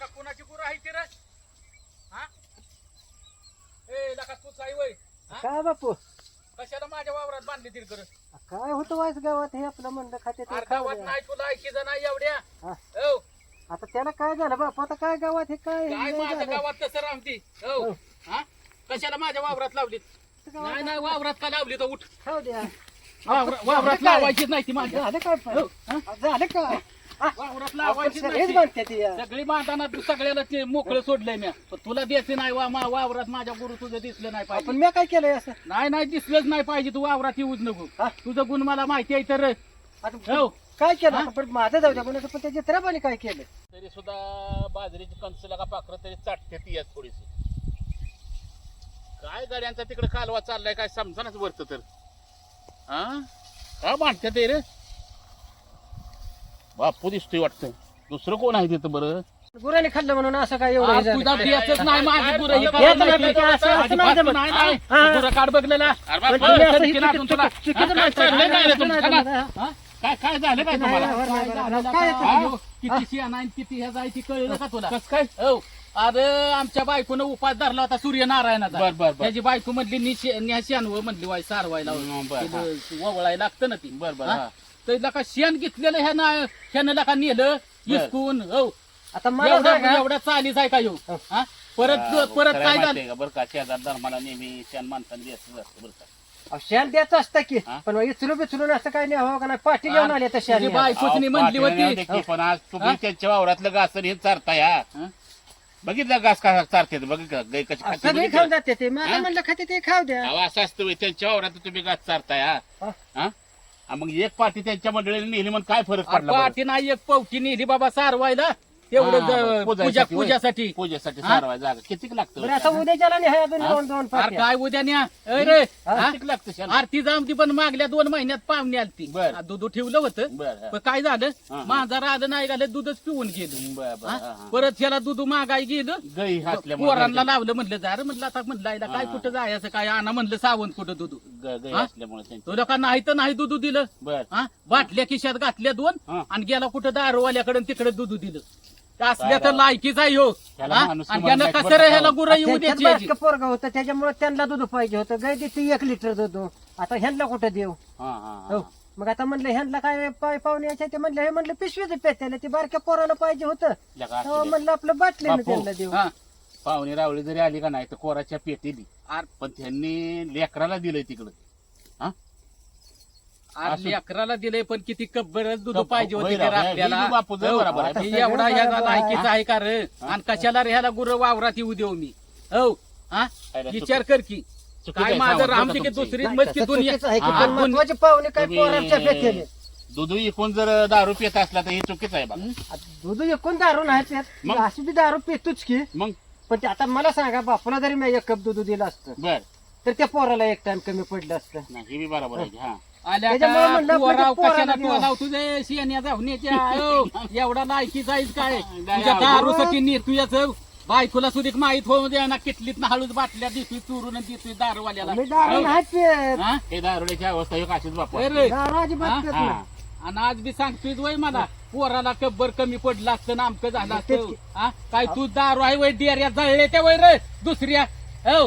लका कुणाची गुरु आहे ती रे हा? ए लका तूच आहे वय. हा? काय बापू? कशाला माझ्या वावरात बांधली कर काय होतं वाईस गावात? हे आपलं म्हणलं खाते ते खाऊ गावात द्या. नाही तुला ऐकी जण नाही एवढ्या. हा. हो. आता त्याला काय झालं बापू? आता काय गावात हे काय? माझ्या झालं. गावात कसं रामती हो. हो. हा? कशाला माझ्या वावरात लावली गावात नाही नाही वावरात का लावली तर उठ. खाऊ द्या. वावरा- वावरात? लावायचीच नाही ती माझ्या. झालं काय? हो, हा? झालं काय? वावरात लावायचीच आपण नाही सगळेच ती. बांधते ती. या. सगळी बांधताना तू सगळ्याला ते मोकळं सोडलंय मी पण तुला द्यायचं नाही वा मा- वावरात माझ्या गुरु तुझं दिसलं नाही पाहिजे. मी काय केलंय असं? नाही नाही दिसलंच नाही पाहिजे. तू वावरात येऊच नको. हा? तुझं गुण मला माहिती आहे तर आता हो काय केलं? हा? आता पण माझं जाऊ द्या पण पण त्याच्या त्राबाने काय केलं? तरी सुद्धा बाजरीची कणसला का पाखरं तरी चाटते ती आहे थोडीशी. काय गाड्यांचा तिकडे कालवा चाललाय काय समजानच वरत तर. हा? का मांडते ते रे? बापू दिसतोय वाटतं दुसरं कोण आहे तिथं बरं गुराने खाल्लं म्हणून असं काय एवढं हे झालं. येत नाही. ते असं- असं नाही जमत. हा. पण तुम्ही चुकी. चुकी- चुकीचं काय हा? झालं तुम्हाला हा? कस हो अरे आमच्या बायकोनं उपास धरला होता सूर्यनारायणाचा बर, बर, बर. त्याची बायको म्हणली न्या शेणव म्हणली वाय सारवायला हं, बर, हा. तिला ववळायला लागतं ना ती बर, बर, हा? हा. तर लका शेण घेतलेलं ह्यानं ह्यानं लका नेलं? इसकून. हो आता मला एवढ्या सांगा. एवढ्या चालीच आहे का येऊ? हो. हा? परत हा, परत काय झालं? का? बरं का शेजार धर्माला नेहमी शेण माणसाने द्यायचं असतं बरं का. अहो, शेण द्यायचं असतं की हा? पण इचलू बिचलून असं काय नाही हवं का नाही? पाठी घेऊन आले तुझी बायकोच अहो, म्हणली पाटील होती. की पण आज हा? तुम्ही त्यांच्या वावरातलं घास हे चारताय हा? हा? बघितलं घास का चारते बघितलं गाय कशी खाते सगळे बघितलं? खाऊन जाते ते. मला हा? म्हणलं खाते ते खाऊ द्या. अहो, असं असतं होय, त्यांच्या वावरात तुम्ही घास चारताय हा? हा? हा? मग एक पाठी त्यांच्या मंडळीने नेली म्हणून काय फरक अरे पडला बरं? पाठी नाही एक पवटी नेली बाबा सारवायला हा, ज- बरं, पूजा पूजासाठी होय. पूजासाठी पूजेसाठी हा? सारवाय जागा किती लागतं बरं आता उद्याच्याला नाही आहे अजून हा? दोन दोन अरे पाट्या. काय उद्या न्या अय रे हा? किती लागतं शेण? आरती जामती पण मागल्या दोन महिन्यात पाहुणे आलती बर. आ, दूध ठेवलं होतं बर हा. पण काय झालं हा. माझा राध नाही घालं दूधच पिऊन गेलं बर, बर, हा? हा, हा. परत ह्याला दूध मागाय गेलं गाई असल्यामुळे पोरांना लावलं म्हणलं जा रे म्हणलं आता म्हणलं आईला काय हा. कुठं जायचं काय आणा म्हणलं सावंत कुठं दूध हा? असल्यामुळे त्यांची तो लोका नाही तर नाही दूध दिलं बर हा बाटल्या खिशात घातल्या दोन हा. आणि गेला कुठं दारूवाल्याकडे तिकडे दूध दिलं असल्या तर. लायकीच आहे हो त्याला हा? माणूस आणि त्यानं कसं रे ह्याला का? गुरं येऊ द्यायची याची? पोरगं होतं त्याच्यामुळे त्यांना दूध पाहिजे होतं गाय देते एक लिटर दूध आता ह्यांना कुठं देऊ हा, हा, हो हा. मग आता म्हणलं ह्यांना काय पाय पाहुणे यायचे ते म्हणलं हे म्हणलं पिशवीच पेत्याला ते बारक्या पोराला पाहिजे होतं लगा असू तेव्हा दे. म्हणलं आपलं बाटलीनं बापू. त्यांना देऊ हा. पाहुणे रावळी जरी आली का नाही तर कोराच्या पेटीली. अरे पण त्यांनी लेकराला दिलंय तिकडं. हा? आज असं- लेकराला दिले पण किती कब्बर दूध कप- पाहिजे होते होय ते राव, हे आपल्याला? बी बापूचं हो. बरोबर आहे. हे सगळं एवढा ह्याचा आहे. लायकीचा आहे का रे? आणि कशाला रे ह्याला गुरु वावरात येऊ देऊ मी? हो हा? विचार कर की. चुकीचं काय आहे, माझं सांगा, राम की तुमचं? दुसरी नाही, तसं दुनिया चुकीचं आहे की हा, पण दुन- महत्त्वाचे पाहुणे काय तुम्ही- पोरांच्या दूध जर दारू पित असला तर हे चुकीचं आहे बघा. दूध एकूण दारू नाही पित. मग? अशी बी दारू पितोच की. मग? पण ते आता मला सांगा बापूला जरी मी एक कप दूध दिलं असतं बर तर त्या पोराला एक टाइम कमी पडलं असतं नाही हे बी बरोबर आहे की, हा आल्या त्याच्यामुळे का म्हणलं आपलं पोराव ते पोराला कशाला द्यावं. तू लाव तुझे शियान्या जाऊन एवढा लायकी जाईल काय तुझ्या? दारूसाठी नी तू याच बायकोला सुद्धा माहीत होऊ द्या ना किटलीत ना हळूच बाटल्या देतोय चुरून आणि देतोय दारूवाल्याला मी दारू हो. नाही पित हा? हे दारुड्याची अवस्था एक अशीच बापू ए रे. दारू अजिबात हा? पित हा नाही आणि आज बी सांगतोय वय मला पोराला कब्बर कमी पडलं असतं ना आमकं झालं असतं. हा? काय तू दारू आहे वय डेऱ्या जळले त्या वय रे दुसऱ्या. हो.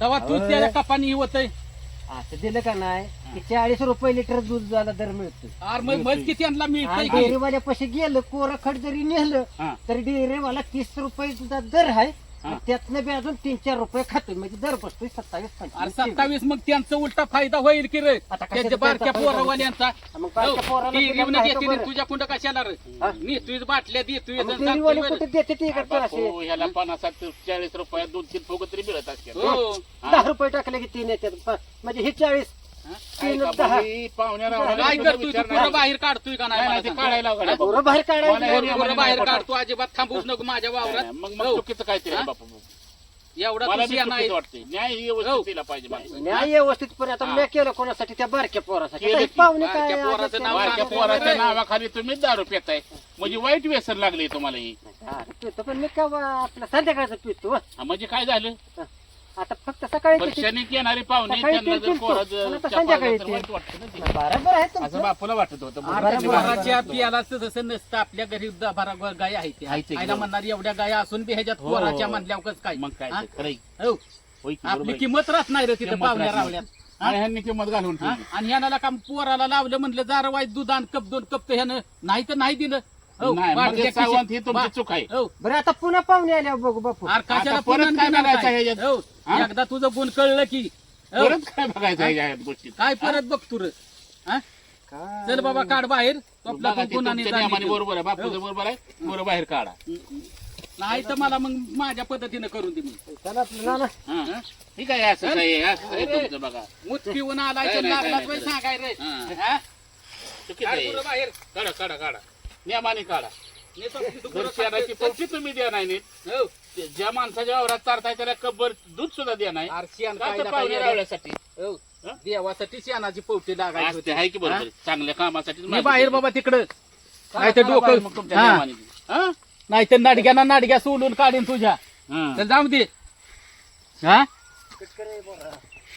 तेव्हा तू अहो. त्याला कपानी होत असं दिलं का नाही? की चाळीस रुपये लिटर दूध झाला दर मिळतो अरे मग मग किती आणला? मिळतंय आणि की डेअरीवाल्या पैसे गेलं कोरं खड जरी नेलं हा. तरी डेअरीवाला तीस रुपये सुद्धा दर आहे. हा. त्यातनं बी अजून तीन चार रुपये खातोय. म्हणजे दर बसतोय सत्तावीस अरे पंचवीस सत्तावीस मग त्यांचा उलटा फायदा होईल की रे? आता कशाचा त्याच्या बारक्या फायदा होईल? पोरावाल्यांचा. मग बारक्या पोराला दिलं बरं? तुझ्या कुंड कशाला रे? हा? नेतोय बाटल्या देतोय मग आणि डेअरीवाले सांगतोय कुठे देते ते करतो असे बापू ह्याला पन्नास चाळीस रुपयात दोन तीन फुग तरी मिळत असते हो. दहा रुपये टाकले की तीन येतात. प- म्हणजे हे चाळीस काय करतोय तू पुरं बाहेर काढतोय का नाही मला सांग? पोरं बाहेर मला काढायचे हे- पोरं पुरं बाहेर काढतो अजिबात थांबूच नको माझ्या वावरात मग मग हो. चुकीचं? बापू एवढा मला नाही वाटते न्याय ही. व्यवस्थित दिला पाहिजे माणसाने. न्याय व्यवस्थित पण आता हा. मी केलं कोणासाठी त्या बारक्या पोरासाठी केलं आता हे की. पाहुणे काय बारक्या पोराचं नाव बारक्या सांगतो पोराच्या. नावाखाली तुम्हीच दारू पिताय म्हणजे वाईट व्यसन लागले तुम्हाला ही हा, पितो पण मी का बा- आपलं संध्याकाळचं पितो. हा, म्हणजे काय झालं आता फक्त सकाळी किती- वर्षाने येणारे पाहुणे सकाळी त्यांना तीन जर तीन कोरा पण आता चपाळलं संध्याकाळी तर तीन. वाईट वाटतं ना ते. बरोबर आहे असं तुमचं बापूला वाटत होतं बरोबर. पियालाच तसं नसतं आपल्या घरी गाय आहे ते. आईला म्हणणार एवढ्या गाय असून बी ह्याच्यात हो. पोराच्या म्हणल्यावर कसं काय मग काय हा? ते खरं आहे. हो होय की, बरोबर आपली आहे. किंमत राहत नाही रे तिथं किंमत पाहुण्या राहत आणि ह्यांनी किंमत घालून हा? ठेवली. आणि ह्याला का पोराला लावलं म्हणलं जरा वाईट दूध आण कप दोन कप तर ह्यानं नाही तर नाही दिलं हो, नाही, म्हणजे. सावंत ही तुमची चूक आहे. हो बरं आता पुन्हा पाहुणे आल्यावर बघू बापू अरे कशाला परत पुन्हा काय देणार? ह्याच्यात? हो, हा? एकदा तुझं गुण कळलं की हो, परत काय बघायचं आहे या गोष्टीत काय परत बघ तू रे? हा? काय? चल बाबा काढ बाहेर आपला बघा, तो ते गुन्हाने तुमच्या नियमाने जाणीव. बरोबर आहे बापूचं बरोबर आहे बरोबर बाहेर काढा नाही तर मला मग माझ्या पद्धतीनं करून दे चला आपलं हा. ठीक आहे असं आहे असं आहे तुमचं बघा मूत पिऊन आलाय काय तर काय नाही, सांगाय रे हा. हा? चुकीचं काढ आहे. पुढं बाहेर काढा काढा काढा नियमाने काढा तुम्ही द्या नाही नीट, हो. ज्या माणसाच्या वावरात चारताय त्याला कब्बर दूध सुद्धा द्या नाही. आरशियान तर पाहुणे रावल्यासाठी हो. देवासाठी शेणाची पोवटी लागायची होती. आहे की बरोबर. चांगल्या कामासाठी मी बाहेर बाबा तिकडं. नाही तर डोकं हा. नाही तर नाडग्याना नाडग्या सोडून काढीन तुझ्या. हा. तर जाऊ दे. हा.